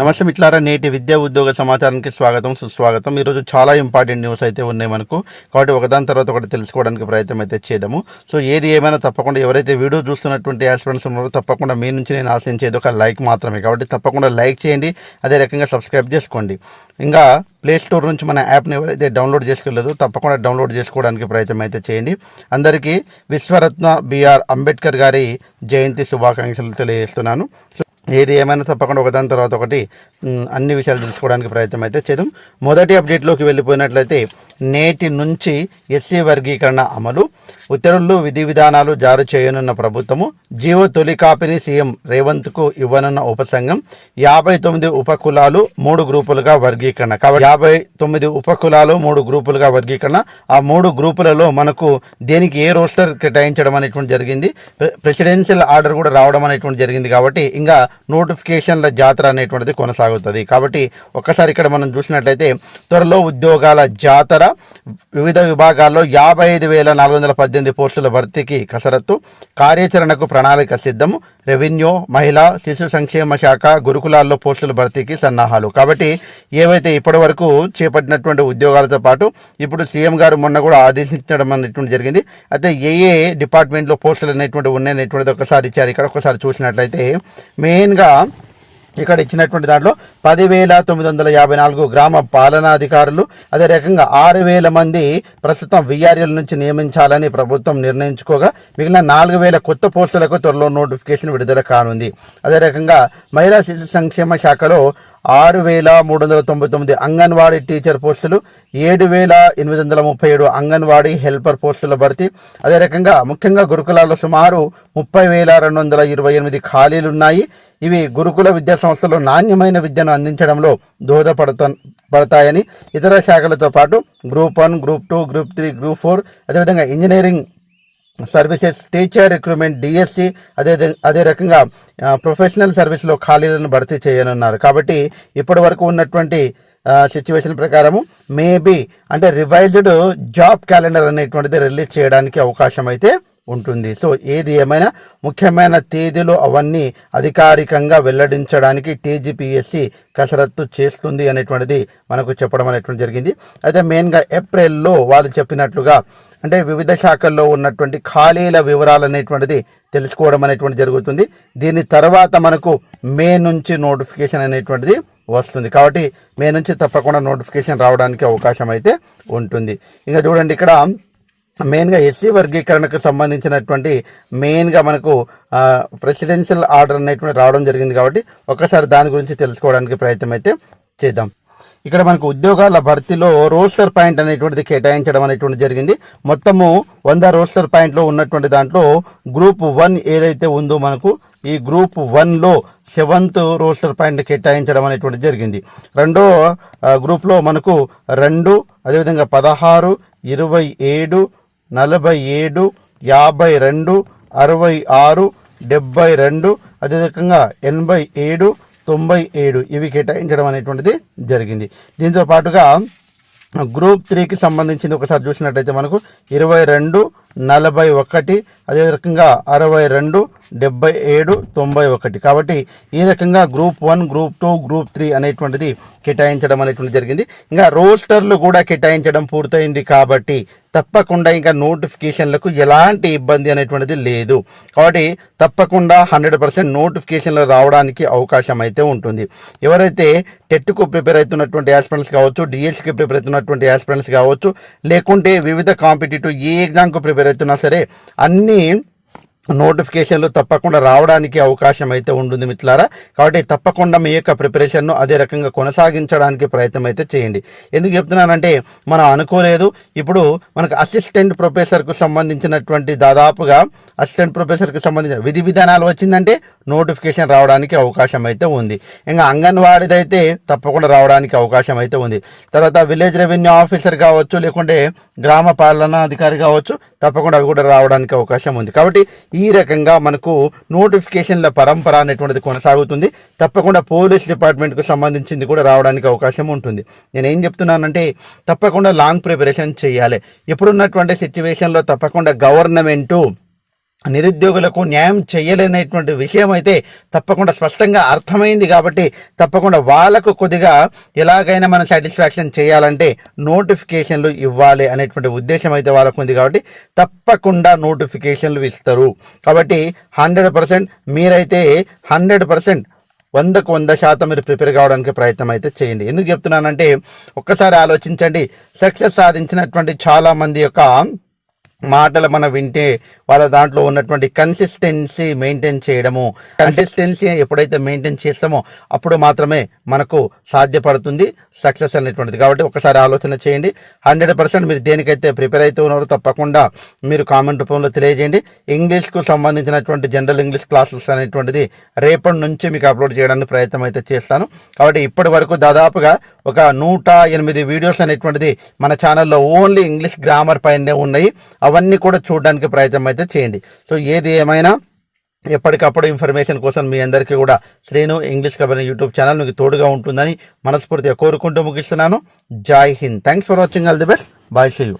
నమస్తే మిట్లారా నేటి విద్యా ఉద్యోగ సమాచారానికి స్వాగతం సుస్వాగతం. ఈరోజు చాలా ఇంపార్టెంట్ న్యూస్ అయితే ఉన్నాయి మనకు. కాబట్టి ఒకదాని తర్వాత ఒకటి తెలుసుకోవడానికి ప్రయత్నం అయితే చేద్దాము. సో ఏది ఏమైనా తప్పకుండా ఎవరైతే వీడియో చూస్తున్నటువంటి యాస్పిరెంట్స్ ఉన్నారో తప్పకుండా మీ నుంచి నేను ఆశించేది ఒక లైక్ మాత్రమే. కాబట్టి తప్పకుండా లైక్ చేయండి అదే రకంగా సబ్స్క్రైబ్ చేసుకోండి. ఇంకా ప్లే స్టోర్ నుంచి మన యాప్ని ఎవరైతే డౌన్లోడ్ చేసుకోలేదో తప్పకుండా డౌన్లోడ్ చేసుకోవడానికి ప్రయత్నం అయితే చేయండి. అందరికీ విశ్వరత్న బిఆర్ అంబేద్కర్ గారి జయంతి శుభాకాంక్షలు తెలియజేస్తున్నాను. సో ఏది ఏమైనా తప్పకుండా ఒకదాని తర్వాత ఒకటి అన్ని విషయాలు తెలుసుకోవడానికి ప్రయత్నం అయితే చేద్దాం. మొదటి అప్డేట్లోకి వెళ్ళిపోయినట్లయితే నేటి నుంచి ఎస్సీ వర్గీకరణ అమలు ఉత్తర్వులు విధి విధానాలు జారీ చేయనున్న ప్రభుత్వము జీవో తొలి కాపీని సీఎం రేవంత్కు ఇవ్వనున్న ఉపసంఘం యాభై తొమ్మిది ఉపకులాలు మూడు గ్రూపులుగా వర్గీకరణ. కాబట్టి యాభై తొమ్మిది ఉపకులాలు మూడు గ్రూపులుగా వర్గీకరణ. ఆ మూడు గ్రూపులలో మనకు దేనికి ఏ రోస్టర్ కేటాయించడం అనేటువంటి జరిగింది. ప్రెసిడెన్షియల్ ఆర్డర్ కూడా రావడం అనేటువంటి జరిగింది కాబట్టి ఇంకా నోటిఫికేషన్ల జాతర అనేటువంటిది కొనసాగుతుంది. కాబట్టి ఒక్కసారి ఇక్కడ మనం చూసినట్లయితే త్వరలో ఉద్యోగాల జాతర వివిధ విభాగాల్లో యాభై ఐదు వేల నాలుగు వందల పద్దెనిమిది పోస్టుల భర్తీకి కసరత్తు కార్యాచరణకు ప్రణాళిక సిద్ధము రెవెన్యూ మహిళా శిశు సంక్షేమ శాఖ గురుకులాల్లో పోస్టుల భర్తీకి సన్నాహాలు. కాబట్టి ఏవైతే ఇప్పటి వరకు చేపట్టినటువంటి ఉద్యోగాలతో పాటు ఇప్పుడు సీఎం గారు మొన్న కూడా ఆదేశించడం అనేటువంటి జరిగింది. అయితే ఏ ఏ డిపార్ట్మెంట్లో పోస్టులు అనేటువంటి ఉన్నాయనేటువంటిది ఒకసారి ఇచ్చారు. ఇక్కడ ఒకసారి చూసినట్లయితే మెయిన్గా ఇక్కడ ఇచ్చినటువంటి దాంట్లో పదివేల తొమ్మిది వందల యాభై నాలుగు గ్రామ పాలనాధికారులు అదే రకంగా ఆరు వేల మంది ప్రస్తుతం విఆర్ఎల్ నుంచి నియమించాలని ప్రభుత్వం నిర్ణయించుకోగా మిగిలిన నాలుగు వేల కొత్త పోస్టులకు త్వరలో నోటిఫికేషన్ విడుదల కానుంది. అదే రకంగా మహిళా శిశు సంక్షేమ శాఖలో ఆరు వేల మూడు వందల తొంభై తొమ్మిది అంగన్వాడీ టీచర్ పోస్టులు ఏడు వేల ఎనిమిది వందల ముప్పై ఏడు అంగన్వాడీ హెల్పర్ పోస్టుల భర్తీ. అదే రకంగా ముఖ్యంగా గురుకులాల్లో సుమారు ముప్పై వేల రెండు వందల ఇరవై ఎనిమిది ఖాళీలు ఉన్నాయి ఇవి గురుకుల విద్యా సంస్థలు నాణ్యమైన విద్యను అందించడంలో దోహదపడత పడతాయని ఇతర శాఖలతో పాటు group one group two group three group four అదేవిధంగా engineering services teacher recruitment DSC అదే అదే రకంగా ప్రొఫెషనల్ సర్వీస్లో ఖాళీలను భర్తీ చేయనున్నారు. కాబట్టి ఇప్పటి వరకు ఉన్నటువంటి సిచ్యువేషన్ ప్రకారము మేబీ అంటే రివైజ్డ్ జాబ్ క్యాలెండర్ అనేటువంటిది రిలీజ్ చేయడానికి అవకాశం అయితే ఉంటుంది. సో ఏది ఏమైనా ముఖ్యమైన తేదీలు అవన్నీ అధికారికంగా వెల్లడించడానికి టీజీపీఎస్సి కసరత్తు చేస్తుంది అనేటువంటిది మనకు చెప్పడం అనేటువంటి జరిగింది. అయితే మెయిన్గా ఏప్రిల్లో వాళ్ళు చెప్పినట్లుగా అంటే వివిధ శాఖల్లో ఉన్నటువంటి ఖాళీల వివరాలు అనేటువంటిది తెలుసుకోవడం అనేటువంటి జరుగుతుంది. దీని తర్వాత మనకు మే నుంచి నోటిఫికేషన్ అనేటువంటిది వస్తుంది. కాబట్టి మే నుంచి తప్పకుండా నోటిఫికేషన్ రావడానికి అవకాశం అయితే ఉంటుంది. ఇంకా చూడండి ఇక్కడ మెయిన్గా ఎస్సీ వర్గీకరణకు సంబంధించినటువంటి మెయిన్గా మనకు ప్రెసిడెన్షియల్ ఆర్డర్ అనేటువంటి రావడం జరిగింది కాబట్టి ఒకసారి దాని గురించి తెలుసుకోవడానికి ప్రయత్నం అయితే చేద్దాం. ఇక్కడ మనకు ఉద్యోగాల భర్తీలో రోస్టర్ పాయింట్ అనేటువంటిది కేటాయించడం అనేటువంటి జరిగింది. మొత్తము వంద రోస్టర్ పాయింట్లో ఉన్నటువంటి దాంట్లో గ్రూప్ వన్ ఏదైతే ఉందో మనకు ఈ గ్రూప్ వన్లో సెవెంత్ రోస్టర్ పాయింట్ కేటాయించడం అనేటువంటి జరిగింది. రెండో గ్రూప్లో మనకు రెండు అదేవిధంగా పదహారు ఇరవై ఏడు నలభై ఏడు యాభై రెండు అరవై ఆరు డెబ్బై రెండు అదేవిధంగా ఎనభై ఏడు తొంభై ఏడు ఇవి కేటాయించడం అనేటువంటిది జరిగింది. దీంతో పాటుగా గ్రూప్ త్రీకి సంబంధించింది ఒకసారి చూసినట్టయితే మనకు ఇరవై రెండు నలభై ఒకటి అదే రకంగా అరవై రెండు డెబ్బై ఏడు తొంభై ఒకటి. కాబట్టి ఈ రకంగా group one group two group three అనేటువంటిది కేటాయించడం అనేటువంటి జరిగింది. ఇంకా రోస్టర్లు కూడా కేటాయించడం పూర్తయింది కాబట్టి తప్పకుండా ఇంకా నోటిఫికేషన్లకు ఎలాంటి ఇబ్బంది అనేటువంటిది లేదు. కాబట్టి తప్పకుండా హండ్రెడ్ పర్సెంట్ నోటిఫికేషన్లు రావడానికి అవకాశం అయితే ఉంటుంది. ఎవరైతే టెట్కు ప్రిపేర్ అవుతున్నటువంటి ఆస్పిరెంట్స్ కావచ్చు డిఎస్సికి ప్రిపేర్ అవుతున్నటువంటి ఆస్పిరెంట్స్ కావచ్చు లేకుంటే వివిధ కాంపిటేటివ్ ఏ ఎగ్జామ్కు ప్రిపేర్ అవుతున్నా సరే అన్నీ నోటిఫికేషన్లు తప్పకుండా రావడానికి అవకాశం అయితే ఉంటుంది మిత్రులారా. కాబట్టి తప్పకుండా మీ యొక్క ప్రిపరేషన్ను అదే రకంగా కొనసాగించడానికి ప్రయత్నం అయితే చేయండి. ఎందుకు చెప్తున్నానంటే మనం అనుకోలేదు. ఇప్పుడు మనకు అసిస్టెంట్ ప్రొఫెసర్కు సంబంధించినటువంటి దాదాపుగా అసిస్టెంట్ ప్రొఫెసర్కి సంబంధించిన విధి విధానాలు వచ్చిందంటే నోటిఫికేషన్ రావడానికి అవకాశం అయితే ఉంది. ఇంకా అంగన్వాడిది అయితే తప్పకుండా రావడానికి అవకాశం అయితే ఉంది. తర్వాత విలేజ్ రెవెన్యూ ఆఫీసర్ కావచ్చు లేకుంటే గ్రామ పాలనా అధికారి కావచ్చు తప్పకుండా అవి కూడా రావడానికి అవకాశం ఉంది. కాబట్టి ఈ రకంగా మనకు నోటిఫికేషన్ల పరంపర అనేటువంటిది కొనసాగుతుంది. తప్పకుండా పోలీస్ డిపార్ట్మెంట్కు సంబంధించింది కూడా రావడానికి అవకాశం ఉంటుంది. నేను ఏం చెప్తున్నానంటే తప్పకుండా లాంగ్ ప్రిపరేషన్ చేయాలి. ఇప్పుడున్నటువంటి సిచ్యువేషన్లో తప్పకుండా గవర్నమెంటు నిరుద్యోగులకు న్యాయం చేయలేనటువంటి విషయం అయితే తప్పకుండా స్పష్టంగా అర్థమైంది కాబట్టి తప్పకుండా వాళ్ళకు కొద్దిగా ఎలాగైనా మనం సాటిస్ఫాక్షన్ చేయాలంటే నోటిఫికేషన్లు ఇవ్వాలి అనేటువంటి ఉద్దేశం అయితే వాళ్ళకు ఉంది కాబట్టి తప్పకుండా నోటిఫికేషన్లు ఇస్తారు. కాబట్టి హండ్రెడ్ పర్సెంట్ మీరైతే హండ్రెడ్ పర్సెంట్ వందకు వంద శాతం మీరు ప్రిపేర్ కావడానికి ప్రయత్నం అయితే చేయండి. ఎందుకు చెప్తున్నానంటే ఒక్కసారి ఆలోచించండి. సక్సెస్ సాధించినటువంటి చాలా మంది యొక్క మాటలు మనం వింటే వాళ్ళ దాంట్లో ఉన్నటువంటి కన్సిస్టెన్సీ మెయింటైన్ చేయడము. కన్సిస్టెన్సీ ఎప్పుడైతే మెయింటైన్ చేస్తామో అప్పుడు మాత్రమే మనకు సాధ్యపడుతుంది సక్సెస్ అనేటువంటిది. కాబట్టి ఒకసారి ఆలోచన చేయండి. హండ్రెడ్ పర్సెంట్ మీరు దేనికైతే ప్రిపేర్ అయితే ఉన్నారో తప్పకుండా మీరు కామెంట్ రూపంలో తెలియజేయండి. ఇంగ్లీష్కు సంబంధించినటువంటి జనరల్ ఇంగ్లీష్ క్లాసెస్ అనేటువంటిది రేపటి నుంచి మీకు అప్లోడ్ చేయడానికి ప్రయత్నం అయితే చేస్తాను. కాబట్టి ఇప్పటి వరకు దాదాపుగా ఒక నూట ఎనిమిది వీడియోస్ అనేటువంటిది మన ఛానల్లో ఓన్లీ ఇంగ్లీష్ గ్రామర్ పైనే ఉన్నాయి. అవన్నీ కూడా చూడడానికి ప్రయత్నం అయితే చేయండి. సో ఏది ఏమైనా ఎప్పటికప్పుడు ఇన్ఫర్మేషన్ కోసం మీ అందరికీ కూడా Srinu English Khabar YouTube channel మీకు తోడుగా ఉంటుందని మనస్ఫూర్తిగా కోరుకుంటూ ముగిస్తున్నాను. Jai Hind. Thanks for watching all the best bye see you